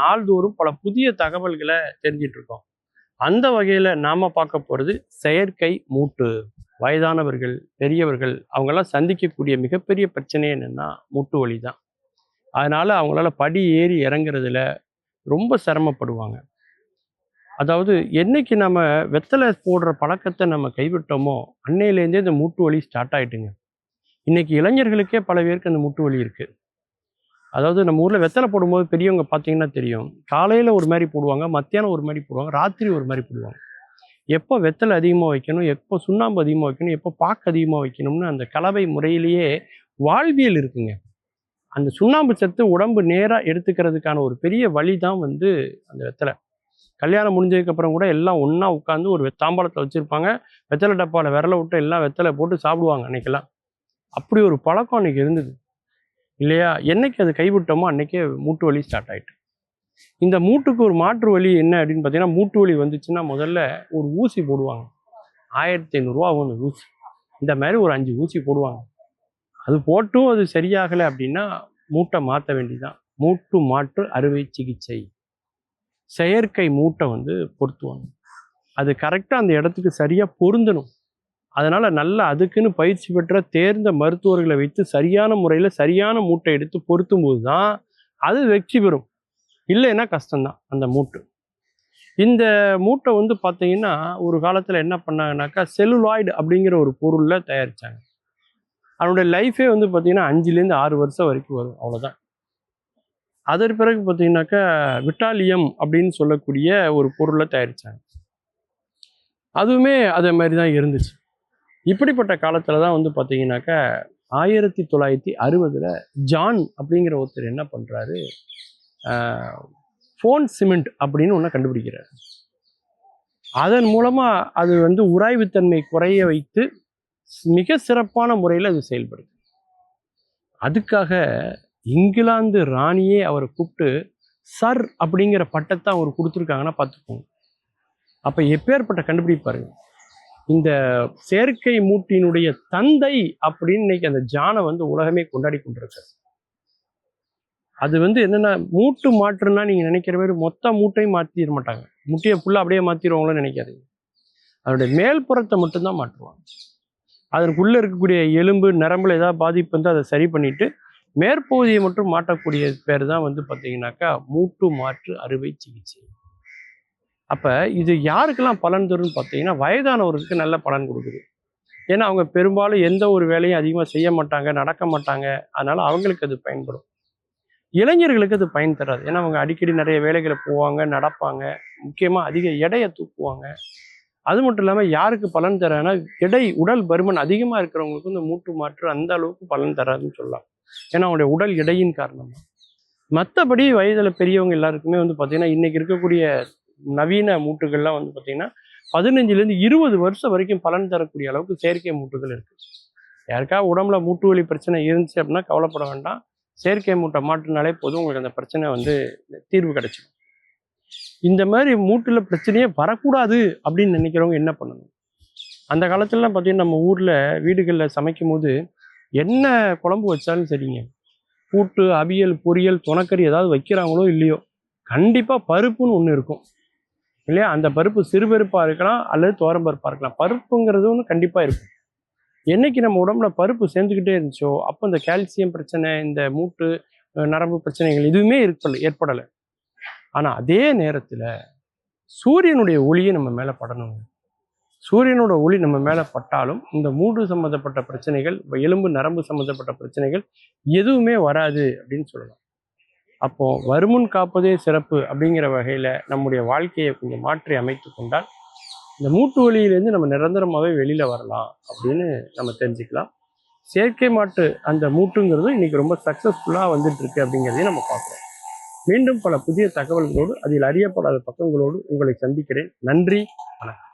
நாள்தோறும் பல புதிய தகவல்களை தெரிஞ்சிட்டு இருக்கோம் அந்த வகையில் நாம பார்க்க போகிறது செயற்கை மூட்டு. வயதானவர்கள் பெரியவர்கள் அவங்கெல்லாம் சந்திக்கக்கூடிய மிகப்பெரிய பிரச்சனை என்னன்னா மூட்டு வலி தான். அதனால அவங்களால படி ஏறி இறங்குறதுல ரொம்ப சிரமப்படுவாங்க. அதாவது என்னைக்கு நம்ம வெத்தலை போடுற பழக்கத்தை நம்ம கைவிட்டோமோ அன்னையிலேருந்தே இந்த மூட்டு வலி ஸ்டார்ட் ஆயிட்டுங்க. இன்னைக்கு இளைஞர்களுக்கே பல பேருக்கு அந்த மூட்டு வலி இருக்கு. அதாவது நம்ம ஊரில் வெத்தலை போடும்போது பெரியவங்க பார்த்தீங்கன்னா தெரியும். காலையில் ஒரு மாதிரி போடுவாங்க மத்தியானம் ஒரு மாதிரி போடுவாங்க ராத்திரி ஒரு மாதிரி போடுவாங்க. எப்போ வெத்தலை அதிகமாக வைக்கணும் எப்போ சுண்ணாம்பு அதிகமாக வைக்கணும் எப்போ பாக்கு அதிகமாக வைக்கணும்னு அந்த கலவை முறையிலேயே வாழ்வியல் இருக்குங்க. அந்த சுண்ணாம்பு சத்து உடம்பு நேராக எடுத்துக்கிறதுக்கான ஒரு பெரிய வழி தான் வந்து அந்த வெத்தலை. கல்யாணம் முடிஞ்சதுக்கப்புறம் கூட எல்லாம் ஒன்றா உட்காந்து ஒரு தாம்பாளத்தில் வச்சுருப்பாங்க. வெத்தலை டப்பாவில் விரல விட்டு எல்லாம் வெத்தலை போட்டு சாப்பிடுவாங்க அன்றைக்கெல்லாம் அப்படி ஒரு பழக்கம் அன்றைக்கி இருந்தது. இல்லையா? என்னைக்கு அது கைவிட்டோமோ அன்னைக்கே மூட்டு வலி ஸ்டார்ட் ஆயிட்டு. இந்த மூட்டுக்கு ஒரு மாற்று வலி என்ன அப்படின்னு பார்த்தீங்கன்னா மூட்டு வலி வந்துச்சுன்னா முதல்ல ஒரு ஊசி போடுவாங்க. ஆயிரத்தி ஐநூறுரூவா ஆகும் அந்த ஊசி. இந்த மாதிரி ஒரு அஞ்சு ஊசி போடுவாங்க. அது போட்டும் அது சரியாகலை அப்படின்னா மூட்டை மாற்ற வேண்டிதான் மூட்டு மாற்று அறுவை சிகிச்சை. செயற்கை மூட்டை வந்து பொருத்துவாங்க. அது கரெக்டாக அந்த இடத்துக்கு சரியாக பொருந்தணும். அதனால் நல்ல அதுக்குன்னு பயிற்சி பெற்ற தேர்ந்த மருத்துவர்களை வைத்து சரியான முறையில் சரியான மூட்டை எடுத்து பொருத்தும் போது தான் அது வெற்றி பெறும். இல்லைன்னா கஷ்டம்தான் அந்த மூட்டு. இந்த மூட்டை வந்து பார்த்தீங்கன்னா ஒரு காலத்தில் என்ன பண்ணாங்கனாக்கா செல்லுலாய்டு அப்படிங்கிற ஒரு பொருளில் தயாரித்தாங்க அதனுடைய லைஃபே வந்து பார்த்திங்கன்னா அஞ்சுலேருந்து ஆறு வருஷம் வரைக்கும் வரும் அவ்வளோதான் அதற்கு பிறகு பார்த்தீங்கன்னாக்கா விட்டாலியம் அப்படின்னு சொல்லக்கூடிய ஒரு பொருளை தயாரித்தாங்க அதுவுமே அதே மாதிரி தான் இருந்துச்சு. இப்படிப்பட்ட காலத்தில் தான் வந்து பார்த்தீங்கன்னாக்கா ஆயிரத்தி தொள்ளாயிரத்தி அறுபதில் ஜான் அப்படிங்கிற ஒருத்தர் என்ன பண்ணுறாரு ஃபோன் சிமெண்ட் அப்படின்னு ஒன்று கண்டுபிடிக்கிறார். அதன் மூலமாக அது வந்து உராய்வுத்தன்மை குறைய வைத்து மிக சிறப்பான முறையில் அது செயல்படுது. அதுக்காக இங்கிலாந்து ராணியே அவரை கூப்பிட்டு சர் அப்படிங்கிற பட்டத்தை அவர் கொடுத்துருக்காங்கன்னா பார்த்துக்கோங்க அப்போ எப்பேற்பட்ட கண்டுபிடிப்பாருங்க இந்த செயற்கை மூட்டினுடைய தந்தை அப்படின்னு இன்னைக்கு அந்த ஜானை வந்து உலகமே கொண்டாடி கொண்டிருக்கு அது வந்து என்னென்ன மூட்டு மாற்றுன்னா நீங்கள் நினைக்கிற மாதிரி மொத்த மூட்டையும் மாற்றிட மாட்டாங்க. முட்டையை ஃபுல்லாக அப்படியே மாற்றிடுவாங்களோன்னு நினைக்காதீங்க. அதனுடைய மேல்புறத்தை மட்டும்தான் மாற்றுவாங்க. அதற்குள்ளே இருக்கக்கூடிய எலும்பு நரம்புல ஏதாவது பாதிப்பு வந்து அதை சரி பண்ணிட்டு மேற்பகுதியை மட்டும் மாட்டக்கூடிய பேர் தான் வந்து பார்த்தீங்கன்னாக்கா மூட்டு மாற்று அறுவை சிகிச்சை. அப்போ இது யாருக்கெல்லாம் பலன் தரும்னு பார்த்தீங்கன்னா வயதானவருக்கு நல்ல பலன் கொடுக்குது. ஏன்னா அவங்க பெரும்பாலும் எந்த ஒரு வேலையும் அதிகமாக செய்ய மாட்டாங்க நடக்க மாட்டாங்க. அதனால் அவங்களுக்கு அது பயன்படும். இளைஞர்களுக்கு அது பயன் தராது. ஏன்னா அவங்க அடிக்கடி நிறைய வேலைகளை போவாங்க நடப்பாங்க. முக்கியமாக அதிக எடையை தூக்குவாங்க. அது மட்டும் இல்லாமல் யாருக்கு பலன் தரானா எடை உடல் பருமன் அதிகமாக இருக்கிறவங்களுக்கு இந்த மூட்டு மாற்று அந்த அளவுக்கு பலன் தராதுன்னு சொல்லலாம். ஏன்னா அவங்களுடைய உடல் எடையின் காரணமாக மற்றபடி வயதில் பெரியவங்க எல்லாருக்குமே வந்து பார்த்திங்கன்னா இன்றைக்கி இருக்கக்கூடிய நவீன மூட்டுகள்லாம் வந்து பார்த்தீங்கன்னா பதினஞ்சுலேருந்து இருபது வருஷம் வரைக்கும் பலன் தரக்கூடிய அளவுக்கு செயற்கை மூட்டுகள் இருக்குது யாருக்கா உடம்புல மூட்டு வலி பிரச்சனை இருந்துச்சு அப்படின்னா கவலைப்பட வேண்டாம். செயற்கை மூட்டை மாட்டினாலே போதும் உங்களுக்கு அந்த பிரச்சனை வந்து தீர்வு கிடைச்சிடும். இந்த மாதிரி மூட்டில் பிரச்சனையே வரக்கூடாது அப்படின்னு நினைக்கிறவங்க என்ன பண்ணணும்? அந்த காலத்துலலாம் பார்த்தீங்கன்னா நம்ம ஊரில் வீடுகளில் சமைக்கும் போது என்ன குழம்பு வச்சாலும் சரிங்க. கூட்டு அவியல் பொரியல் துணக்கறி ஏதாவது வைக்கிறாங்களோ இல்லையோ கண்டிப்பாக பருப்புன்னு ஒன்று இருக்கும். இல்லையா? அந்த பருப்பு சிறுபருப்பாக இருக்கலாம் அல்லது தோரம்பருப்பாக இருக்கலாம். பருப்புங்கிறது ஒன்று கண்டிப்பாக இருக்கும். என்னைக்கு நம்ம உடம்புல பருப்பு சேர்ந்துக்கிட்டே இருந்துச்சோ அப்போ இந்த கால்சியம் பிரச்சனை இந்த மூட்டு நரம்பு பிரச்சனைகள் எதுவுமே இருக்கல ஏற்படலை. ஆனால் அதே நேரத்தில் சூரியனுடைய ஒளியை நம்ம மேலே படணுங்க. சூரியனோட ஒளி நம்ம மேலே பட்டாலும் இந்த மூடு சம்மந்தப்பட்ட பிரச்சனைகள் எலும்பு நரம்பு சம்மந்தப்பட்ட பிரச்சனைகள் எதுவுமே வராது அப்படின்னு சொல்லலாம். அப்போ வருமுன் காப்பதே சிறப்பு அப்படிங்கிற வகையில் நம்முடைய வாழ்க்கையை கொஞ்சம் மாற்றி அமைத்து கொண்டால் இந்த மூட்டு வலியிலேருந்து நம்ம நிரந்தரமாகவே வெளியில் வரலாம் அப்படின்னு நம்ம தெரிஞ்சுக்கலாம். செயற்கை மாட்டு அந்த மூட்டுங்கிறது இன்னைக்கு ரொம்ப சக்ஸஸ்ஃபுல்லாக வந்துட்டுருக்கு அப்படிங்கிறதையும் நம்ம பார்க்குறோம். மீண்டும் பல புதிய தகவல்களோடு அதில் அறியப்படாத பக்கங்களோடு உங்களை சந்திக்கிறேன். நன்றி வணக்கம்.